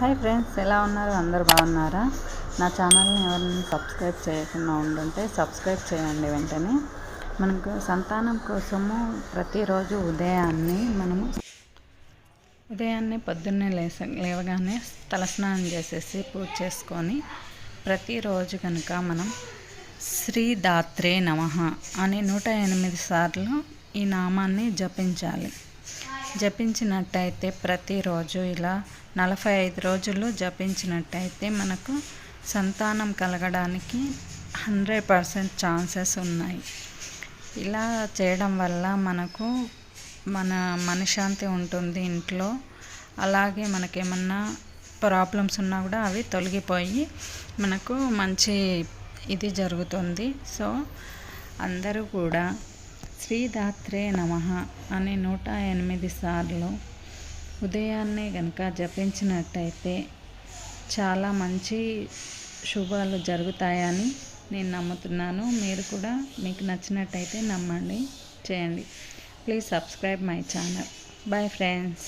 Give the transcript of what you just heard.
Hi friends ఎలా ఉన్నారు? అందరు బాగున్నారా? నా ఛానల్ని ఎవరైనా సబ్స్క్రైబ్ చేయకుండా ఉండుంటే సబ్స్క్రైబ్ చేయండి వెంటనే. మనకు సంతానం కోసము ప్రతిరోజు ఉదయాన్నే మనము ఉదయాన్నే పొద్దున్నే లేస లేవగానే తలస్నానం చేసేసి పూజ చేసుకొని ప్రతిరోజు కనుక మనం శ్రీదాత్రే నమ అని నూట ఎనిమిది సార్లు ఈ నామాన్ని జపించాలి. జపించినట్టయితే ప్రతిరోజు ఇలా నలభై ఐదు రోజులు జపించినట్టయితే మనకు సంతానం కలగడానికి హండ్రెడ్ పర్సెంట్ ఛాన్సెస్ ఉన్నాయి. ఇలా చేయడం వల్ల మనకు మన మనశ్శాంతి ఉంటుంది ఇంట్లో. అలాగే మనకేమన్నా ప్రాబ్లమ్స్ ఉన్నా కూడా అవి తొలగిపోయి మనకు మంచి ఇది జరుగుతుంది. సో అందరూ కూడా శ్రీదాత్రే నమ అని నూట ఎనిమిది సార్లు ఉదయాన్నే కనుక జపించినట్టయితే చాలా మంచి శుభాలు జరుగుతాయని నేను నమ్ముతున్నాను. మీరు కూడా మీకు నచ్చినట్టయితే నమ్మండి చేయండి. Please subscribe my channel. Bye friends.